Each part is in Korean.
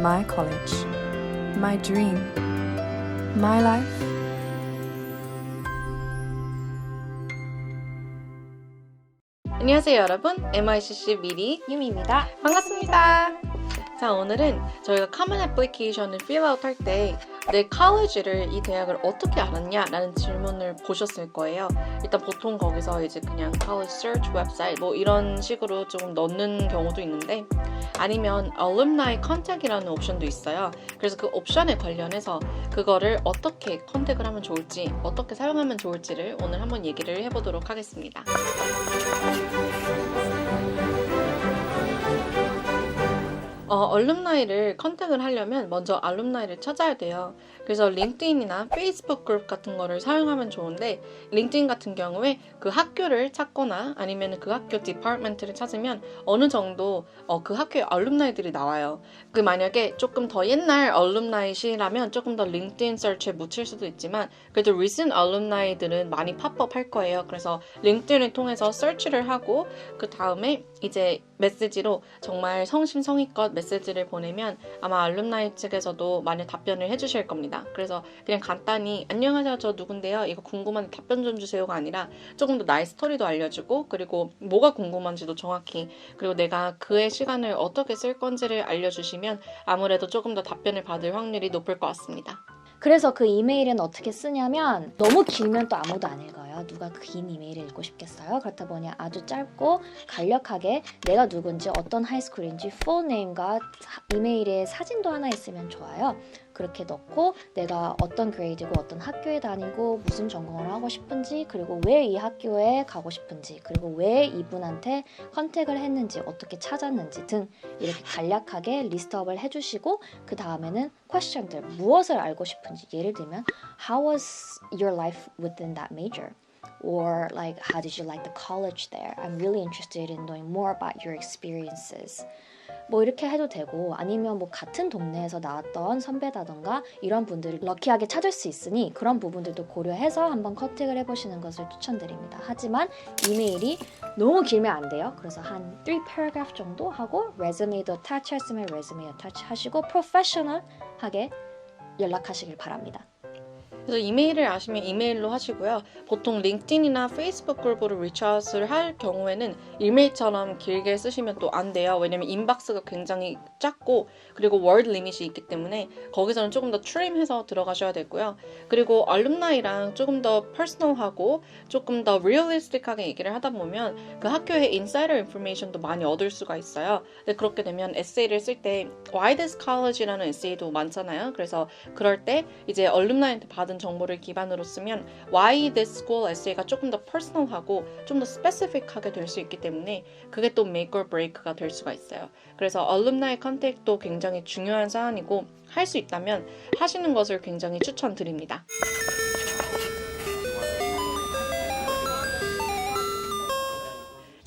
my college, my dream, my life. 안녕하세요 여러분 MICC 미리 유미입니다. 반갑습니다 자 오늘은 저희가 커먼 애플리케이션을 필아웃 할 때 내 칼리지를 이 대학을 어떻게 알았냐 라는 질문을 보셨을 거예요. 일단 보통 거기서 이제 그냥 college 웹사이트 뭐 이런 식으로 좀 넣는 경우도 있는데 아니면 alumni contact이라는 옵션도 있어요. 그래서 그 옵션에 관련해서 그거를 어떻게 컨택을 하면 좋을지 어떻게 사용하면 좋을지를 오늘 한번 얘기를 해보도록 하겠습니다 어, 얼룸나이를 컨택을 하려면 먼저 알룸나이를 찾아야 돼요. 그래서 링크드인이나 페이스북 그룹 같은 거를 사용하면 좋은데 링크드인 같은 경우에 그 학교를 찾거나 아니면 그 학교 디파트먼트를 찾으면 어느 정도 어, 그 학교의 알룸나이들이 나와요. 그 만약에 조금 더 옛날 얼룸나이시라면 조금 더 링크드인 서치에 묻힐 수도 있지만 그래도 recent 알룸나이들은 많이 팝업 할 거예요. 그래서 링크드인을 통해서 서치를 하고 그 다음에 이제 메시지로 정말 성심성의껏 메시지를 보내면 아마 알룸나이 측에서도 많이 답변을 해주실 겁니다. 그래서 그냥 간단히 안녕하세요 저 누군데요 이거 궁금한데 답변 좀 주세요가 아니라 조금 더 나의 스토리도 알려주고 그리고 뭐가 궁금한지도 정확히 그리고 내가 그의 시간을 어떻게 쓸 건지를 알려주시면 아무래도 조금 더 답변을 받을 확률이 높을 것 같습니다. 그래서 그 이메일은 어떻게 쓰냐면 너무 길면 또 아무도 안 읽어요. 누가 그긴 이메일을 읽고 싶겠어요? 그렇다 보니 아주 짧고 간략하게 내가 누군지 어떤 하이스쿨인지 사- 이메일에 사진도 하나 있으면 좋아요. 그렇게 넣고 내가 어떤 그레이드고 어떤 학교에 다니고 무슨 전공을 하고 싶은지 그리고 왜 이 학교에 가고 싶은지 그리고 왜 이분한테 컨택을 했는지 어떻게 찾았는지 등 이렇게 간략하게 리스트업을 해주시고 그 다음에는 퀘스천들 무엇을 알고 싶은지 예를 들면 How was your life within that major? Or like how did you like the college there? I'm really interested in knowing more about your experiences. 뭐 이렇게 해도 되고 아니면 뭐 같은 동네에서 나왔던 선배다던가 이런 분들을 럭키하게 찾을 수 있으니 그런 부분들도 고려해서 한번 커팅을 해보시는 것을 추천드립니다. 하지만 이메일이 너무 길면 안 돼요. 그래서 한 3 paragraph 정도 하고 레즈메이도 attach 했으면 레즈메이 attach 하시고 프로페셔널하게 연락하시길 바랍니다. 그래서 이메일을 아시면 이메일로 하시고요. 보통 링크드인이나 페이스북 그룹으로 리처아웃을 할 경우에는 이메일처럼 길게 쓰시면 또 안 돼요. 왜냐면 인박스가 굉장히 작고 그리고 월드 리밋이 있기 때문에 거기서는 조금 더 트림해서 들어가셔야 되고요. 그리고 알룸나이랑 조금 더 퍼스널하고 조금 더 리얼리스틱하게 얘기를 하다 보면 그 학교의 인사이더 인포메이션도 많이 얻을 수가 있어요. 근데 그렇게 되면 에세이를 쓸 때 Why this college라는 에세이도 많잖아요. 그래서 그럴 때 이제 얼룸나이한테 받은 정보를 기반으로 쓰면 Why this school 에세이가 조금 더 퍼스널하고 좀 더 스페시픽하게 될 수 있기 때문에 그게 또 make or break가 될 수가 있어요. 그래서 얼룸나이 컨택도 굉장히 중요한 사안이고 할 수 있다면 하시는 것을 굉장히 추천드립니다.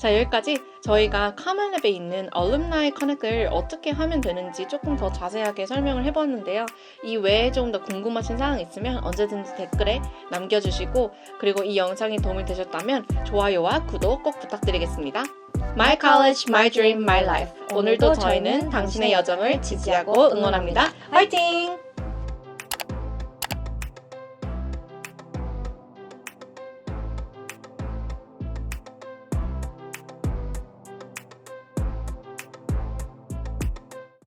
자 여기까지 저희가 카멜랩에 있는 얼룸나이 커넥을 어떻게 하면 되는지 조금 더 자세하게 설명을 해봤는데요. 이 외에 좀더 궁금하신 사항 있으면 언제든지 댓글에 남겨주시고 그리고 이 영상이 도움이 되셨다면 좋아요와 구독 꼭 부탁드리겠습니다. My College, My Dream, My Life. 오늘도 저희는 당신의 여정을 지지하고 응원합니다. 화이팅!